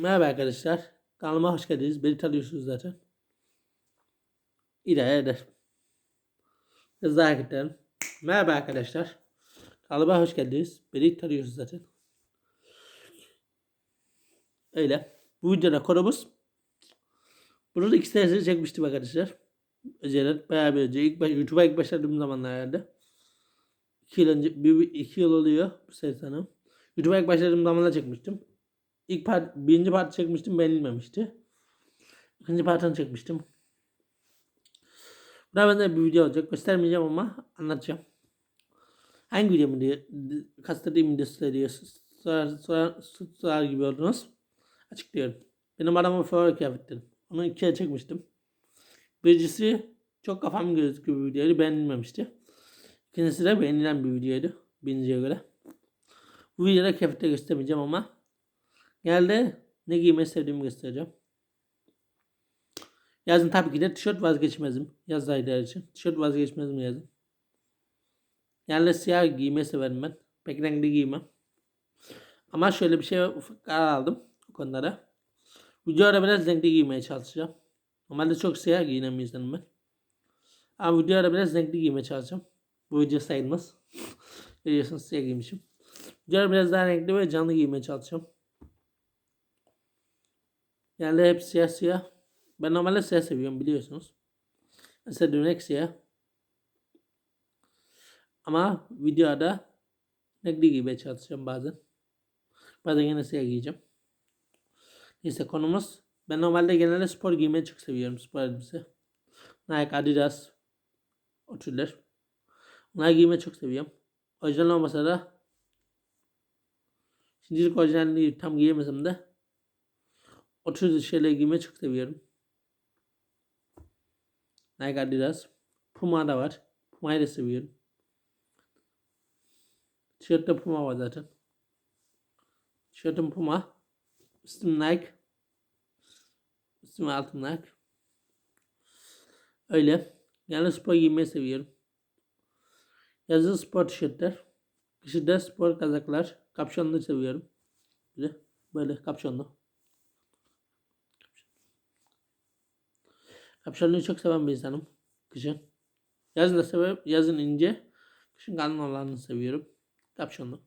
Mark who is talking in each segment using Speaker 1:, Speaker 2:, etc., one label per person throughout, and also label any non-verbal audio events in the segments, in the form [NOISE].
Speaker 1: Merhaba arkadaşlar. Kanalıma hoş geldiniz. Beni tanıyorsunuz zaten. İdare eder. Daha hareketlerim. Merhaba arkadaşlar. Kanalıma hoş geldiniz. Beni tanıyorsunuz zaten. Öyle. Bu videoda konumuz bunu da iki senesini çekmiştim arkadaşlar. Önceden bayağı bir önce. İlk baş, YouTube'a ilk başladığım zamanlarda. İki yıl önce, bir, iki yıl oluyor bu sene sanırım. YouTube'a ilk başladığım zamanlar çekmiştim. İlk part, birinci part çekmiştim beğenilmemişti. İkinci partını çekmiştim. Burada bende bir video olacak. Göstermeyeceğim ama anlatacağım. Hangi videomu diye kastediğim videosu diye sorar, sorar, sorar gibi oldunuz. Açıklıyorum. Benim adamın favori kıyafetlerim. Onu ikiye çekmiştim. Birincisi çok kafam gözüküyor bir videoydu. Beğenilmemişti. İkincisi de beğenilen bir videoydu. Birinciye göre. Bu videoda kıyafetleri göstermeyeceğim ama Geldi ne giymeyi sevdiğimi göstereceğim. Yazın tabii ki de tişört vazgeçmezim. Yaz ayları için. Tişört vazgeçmezim yazın. Yani siyah giymeyi severim ben. Pek renkli giymem. Ama şöyle bir şey karar aldım o konuda Videoda biraz renkli giymeye çalışacağım. Normalde çok siyah giyinen bir insanım ben. Ama videoda biraz renkli giymeye çalışacağım. Bu video sayılmaz. [LAUGHS] Biliyorsunuz siyah giymişim. Videoda biraz daha renkli ve canlı giymeye çalışacağım. Yani hep siyah siyah. Ben normalde siyah seviyorum biliyorsunuz. Mesela dönek siyah. Ama videoda renkli giymeye çalışacağım bazen. Bazen yine siyah giyeceğim. Neyse konumuz. Ben normalde genelde spor giymeyi çok seviyorum. Spor elbise. Nike, Adidas. O türler. Onları giymeyi çok seviyorum. Orijinal olmasa da şimdilik orijinalini tam giyemesem de o tür şeyler giymeyi çok seviyorum. Nike Adidas. Puma da var. Puma'yı da seviyorum. Tişörtte Puma var zaten. Tişörtüm Puma. Üstüm Nike. Üstüm altım Nike. Öyle. Yani spor giymeyi seviyorum. Yazın spor tişörtler. Kışında spor kazaklar. Kapşonlu seviyorum. Böyle, böyle kapşonlu. Kapşonluğu çok seven bir insanım. Kışın. Yazın da seviyorum. Yazın ince. Kışın kalın olanını seviyorum. Kapşonlu.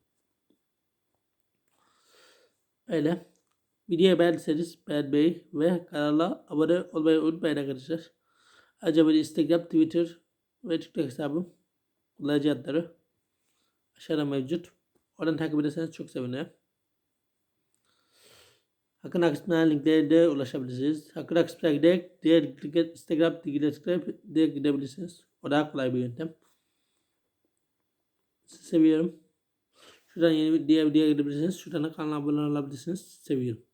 Speaker 1: Öyle. Videoyu beğendiyseniz beğenmeyi ve kanala abone olmayı unutmayın arkadaşlar. Benim Instagram, Twitter ve TikTok hesabım kullanıcı adları aşağıda mevcut. Oradan takip ederseniz çok sevinirim. Hakkın Akısım'dan linklere ulaşabilirsiniz. Hakkın Akısım'dan giderek diğer Instagram linklerine direkt gidebilirsiniz. O daha kolay bir yöntem. Sizi seviyorum. Şuradan yeni bir videoya gidebilirsiniz. Şuradan kanala abone olabilirsiniz. Seviyorum.